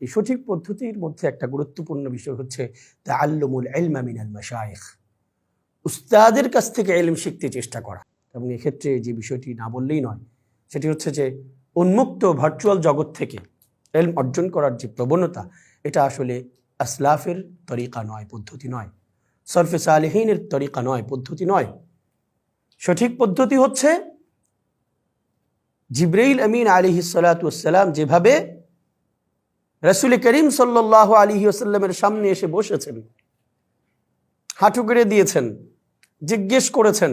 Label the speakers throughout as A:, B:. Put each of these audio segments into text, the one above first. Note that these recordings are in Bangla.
A: এই সঠিক পদ্ধতির মধ্যে একটা গুরুত্বপূর্ণ বিষয় হচ্ছে তা আল্লমুল এলমা মিনাল মাশায়েখ উস্তাদের কাছ থেকে এলম শিখতে চেষ্টা করা। এবং এক্ষেত্রে যে বিষয়টি না বললেই নয়, সেটি হচ্ছে যে উন্মুক্ত ভার্চুয়াল জগৎ থেকে এলম অর্জন করার যে প্রবণতা, এটা আসলে আসলাফের তরিকা নয়, পদ্ধতি নয়। সরফে সালেহীনের তরিকা নয়, পদ্ধতি নয়। সঠিক পদ্ধতি হচ্ছে জিব্রাইল আমিন আলী সালাতাম যেভাবে রসুল করিম সাল্লাহ আলী আসাল্লামের সামনে এসে বসেছেন। হাঁটু করে দিয়েছেন, জিজ্ঞেস করেছেন,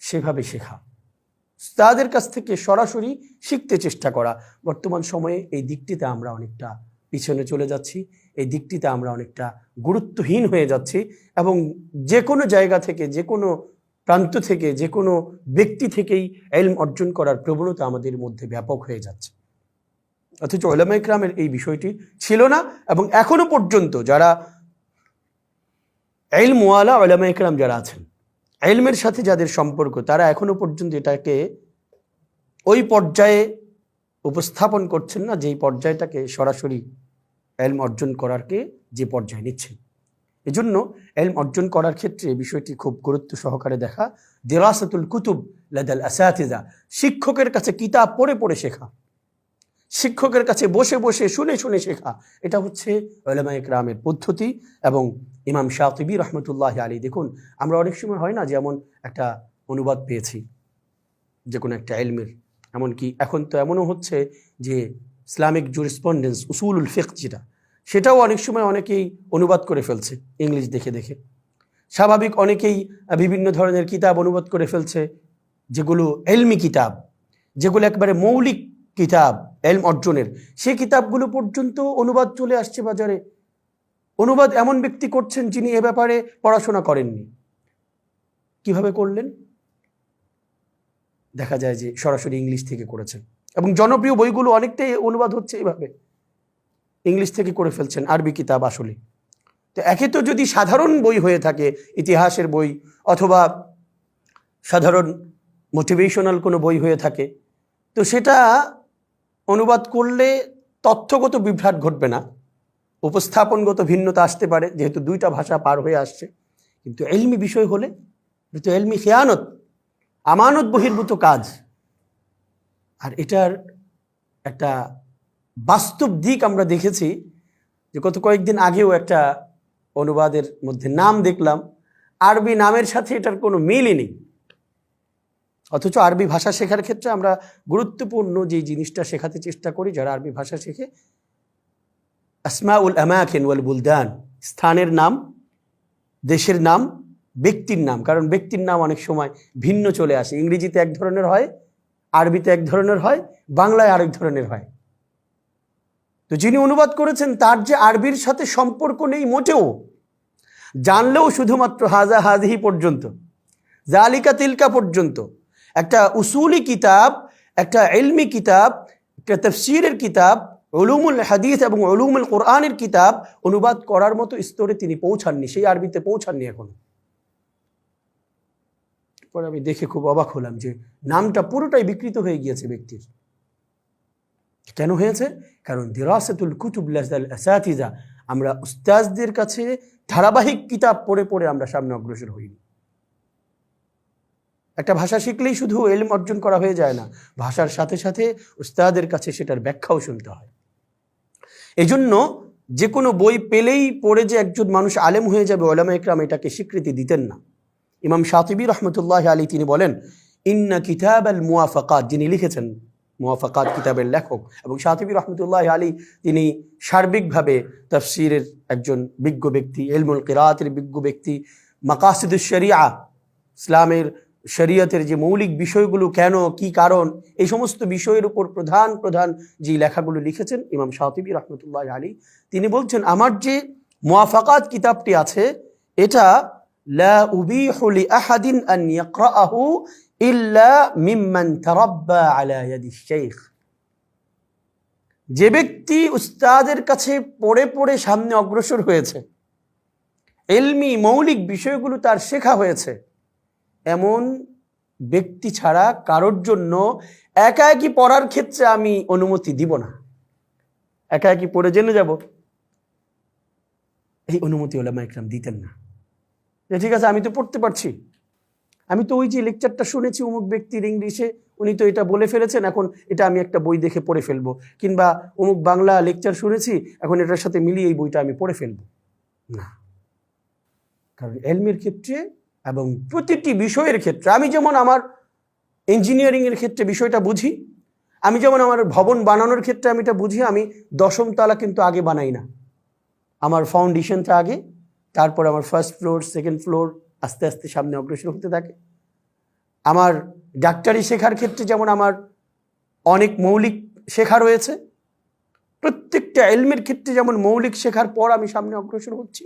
A: সেভাবে শেখা। তাদের কাছ থেকে সরাসরি শিখতে চেষ্টা করা। বর্তমান সময়ে এই দিকটিতে আমরা অনেকটা পিছনে চলে যাচ্ছি, এই দিকটিতে আমরা অনেকটা গুরুত্বহীন হয়ে যাচ্ছি এবং যে কোনো জায়গা থেকে, যে কোনো প্রান্ত থেকে, যে কোনো ব্যক্তি থেকেই এলম অর্জন করার প্রবণতা আমাদের মধ্যে ব্যাপক হয়ে যাচ্ছে। অথচ ওলামা ইকরামের এই বিষয়টি ছিল না এবং এখনও পর্যন্ত যারা এলমওয়ালা ওলামা ইকরাম যারা আছেন এলমের সাথে যাদের সম্পর্ক, তারা এখনও পর্যন্ত এটাকে ওই পর্যায়ে উপস্থাপন করছেন না যেই পর্যায়টাকে সরাসরি এলম অর্জন করারকে যে পর্যায়ে নিচ্ছেন। এজন্য এলম অর্জন করার ক্ষেত্রে বিষয়টি খুব গুরুত্ব সহকারে দেখা। দেরাসাতুল কুতুব লাদাল আসাতিজা, শিক্ষকের কাছে কিতাব পড়ে পড়ে শেখা। শিক্ষকের কাছে বসে বসে শুনে শুনে শেখা। এটা হচ্ছে ওলামা ইকরামের পদ্ধতি এবং ইমাম শাকিবি রহমতুল্লাহ আলী দেখুন, আমরা অনেক সময় হয় না যেমন একটা অনুবাদ পেয়েছি, যে কোনো একটা এলমের এমনকি এখন তো এমনও হচ্ছে যে ইসলামিক জুরিসপন্ডেন্স উসুলুল ফিক যেটা, সেটাও অনেক সময় অনেকেই অনুবাদ করে ফেলছে, ইংলিশ দেখে দেখে। স্বাভাবিক অনেকেই বিভিন্ন ধরনের কিতাব অনুবাদ করে ফেলছে, যেগুলো এলমি কিতাব, যেগুলো একবারে মৌলিক কিতাব। এলম অর্জনের। সেই কিতাবগুলো পর্যন্ত অনুবাদ চলে আসছে বাজারে। অনুবাদ এমন ব্যক্তি করছেন যিনি এ ব্যাপারে পড়াশোনা করেননি। কীভাবে করলেন? দেখা যায় যে সরাসরি ইংলিশ থেকে করেছেন। এবং জনপ্রিয় বইগুলো অনেকটাই অনুবাদ হচ্ছে এভাবে। ইংলিশ থেকে করে ফেলছেন আরবি কিতাব আসলে। তো একে তো যদি সাধারণ বই হয়ে থাকে, ইতিহাসের বই অথবা সাধারণ মোটিভেশনাল কোনো বই হয়ে থাকে, তো সেটা অনুবাদ করলে তথ্যগত বিভ্রাট ঘটবে না। উপস্থাপনগত ভিন্নতা আসতে পারে, যেহেতু দুইটা ভাষা পার হয়ে আসছে। কিন্তু এলমি বিষয় হলে তো এলমি খেয়ানত, আমানত বহির্ভূত কাজ। আর এটার একটা বাস্তব দিক আমরা দেখেছি যে গত কয়েকদিন আগেও একটা অনুবাদের মধ্যে নাম দেখলাম। আরবি নামের সাথে এটার কোনো মিলই নেই। অথচ আরবি ভাষা শেখার ক্ষেত্রে আমরা গুরুত্বপূর্ণ যে জিনিসটা শেখাতে চেষ্টা করি, যারা আরবি ভাষা শেখে আসমা উল আমাখিন ওয়াল বুলদান, স্থানের নাম, দেশের নাম, ব্যক্তির নাম, কারণ ব্যক্তির নাম অনেক সময় ভিন্ন চলে আসে। ইংরেজিতে এক ধরনের হয়, আরবিতে এক ধরনের হয়, বাংলায় আরেক ধরনের হয়। তো যিনি অনুবাদ করেছেন, তার যে আরবির সাথে সম্পর্ক নেই মোটেও, জানলেও শুধুমাত্র হাজা হাজহি পর্যন্ত, জালিকা তিলকা পর্যন্ত একটা উসুলি কিতাব, একটা এলমি কিতাব, একটা তফসিরের কিতাব অলুমুল হাদিস এবং অলুমুল কোরআনের কিতাব অনুবাদ করার মতো স্তরে তিনি পৌঁছাননি, সেই আরবিতে পৌঁছাননি এখনও। পরে আমি দেখে খুব অবাক হলাম যে নামটা পুরোটাই বিকৃত হয়ে গিয়েছে ব্যক্তির। কেন হয়েছে? কারণ দিরাসাতুল কুতুব আমরা উস্তাজদের কাছে ধারাবাহিক কিতাব পড়ে পড়ে আমরা সামনে অগ্রসর হইনি। একটা ভাষা শিখলেই শুধু এলম অর্জন করা হয়ে যায় না, ভাষার সাথে সাথে উস্তাদের কাছে সেটার ব্যাখ্যাও শুনতে হয়। এই জন্য যে কোনো বই পেলেই পড়ে যে একজন মানুষ আলেম হয়ে যাবে, ওলামা ইকরাম এটাকে স্বীকৃতি দিতেন না। ইমাম শাতিবি রহমতুল্লাহ আলী তিনি বলেন, ইন্না কিতাব আল মুয়াফাকাত যিনি লিখেছেন মুয়াফাকাত কিতাবের লেখক, এবং শাতিবি রহমতুল্লাহ আলী তিনি সার্বিকভাবে তফসিরের একজন বিজ্ঞ ব্যক্তি এলমুল কিরাতের বিজ্ঞ ব্যক্তি মাকাসিদুল শরিয়া, ইসলামের শরীয়তের যে মৌলিক বিষয়গুলো কেন, কি কারণ, এই সমস্ত বিষয়ের উপর প্রধান প্রধান যে লেখাগুলো লিখেছেন ইমাম শাহতিবি রহমতুল্লাহ আলী তিনি বলছেন, আমার যে মোয়াফাকাত কিতাবটি আছে, এটা আহাদিন শাইখ যে ব্যক্তি উস্তাদের কাছে পড়ে পড়ে সামনে অগ্রসর হয়েছে, এলমি মৌলিক বিষয়গুলো তার শেখা হয়েছে এমন ব্যক্তি ছাড়া কারোর জন্য একা একই পড়ার ক্ষেত্রে আমি অনুমতি দিব না। একা একই পড়ে জেনে যাব। এই অনুমতি ওলামা ইকরাম দিতেন না। যে ঠিক আছে, আমি তো পড়তে পারছি। আমি তো ওই যে লেকচারটা শুনেছি অমুক ব্যক্তির ইংলিশে, উনি তো এটা বলে ফেলেছেন, এখন এটা আমি একটা বই দেখে পড়ে ফেলব। কিংবা অমুক বাংলা লেকচার শুনেছি, এখন এটার সাথে মিলিয়ে এই বইটা আমি পড়ে ফেলব। না। কারণ এলমের ক্ষেত্রে এবং প্রতিটি বিষয়ের ক্ষেত্রে, আমি যেমন আমার ইঞ্জিনিয়ারিংয়ের ক্ষেত্রে বিষয়টা বুঝি, আমি যেমন আমার ভবন বানানোর ক্ষেত্রে আমি এটা বুঝি, আমি দশম তলা কিন্তু আগে বানাই না। আমার ফাউন্ডেশনটা আগে, তারপর আমার ফার্স্ট ফ্লোর সেকেন্ড ফ্লোর আস্তে আস্তে সামনে অগ্রসর হতে থাকে। আমার ডাক্তারি শেখার ক্ষেত্রে যেমন আমার অনেক মৌলিক শেখা রয়েছে, প্রত্যেকটা এলমের ক্ষেত্রে যেমন মৌলিক শেখার পর আমি সামনে অগ্রসর হচ্ছি,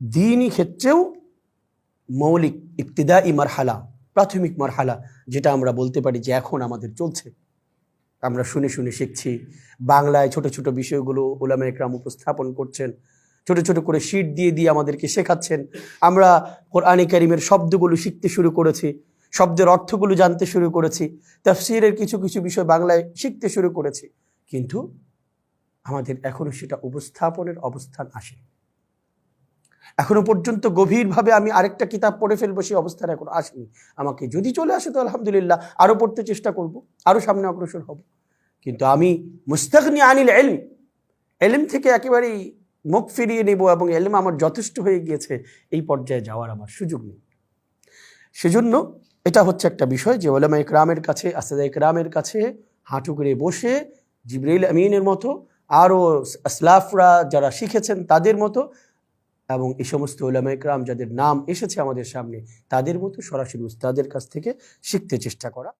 A: দিনই ক্ষেত্রেও মৌলিক ইবতিদা ই মারহালা, প্রাথমিক মারহালা, যেটা আমরা বলতে পারি যে এখন আমাদের চলছে। আমরা শুনে শুনে শিখছি, বাংলায় ছোট ছোট বিষয়গুলো ওলামা একরাম উপস্থাপন করছেন, ছোট ছোট করে শিট দিয়ে দিয়ে আমাদেরকে শেখাচ্ছেন। আমরা কোরআনে কারিমের শব্দগুলো শিখতে শুরু করেছি, শব্দের অর্থগুলো জানতে শুরু করেছি, তাফসিরের কিছু কিছু বিষয় বাংলায় শিখতে শুরু করেছি। কিন্তু আমাদের এখনও সেটা উপস্থাপনের অবস্থান আসে এখনও পর্যন্ত গভীরভাবে আমি আরেকটা কিতাব পড়ে ফেলব, সেই অবস্থান এখন আসেনি। আমাকে যদি চলে আসে তো আলহামদুলিল্লাহ আরও পড়তে চেষ্টা করব আরও সামনে অগ্রসর হব। কিন্তু আমি মুস্তাকনি আনিল এলম এলম থেকে একেবারেই মুখ ফিরিয়ে নেব এবং এলম আমার যথেষ্ট হয়ে গিয়েছে, এই পর্যায়ে যাওয়ার আমার সুযোগ নেই। সেজন্য এটা হচ্ছে একটা বিষয় যে ওলামা ইকরামের কাছে, আসাদা ইকরামের কাছে হাঁটু করে বসে জিবরাইল আমিনের মতো আরও আসলাফরা যারা শিখেছেন তাদের মতো এবং এই সমস্ত ওলামাইকরাম যাদের নাম এসেছে আমাদের সামনে, তাদের মতো সরাসরি উস্তাদের কাছ থেকে শিখতে চেষ্টা করা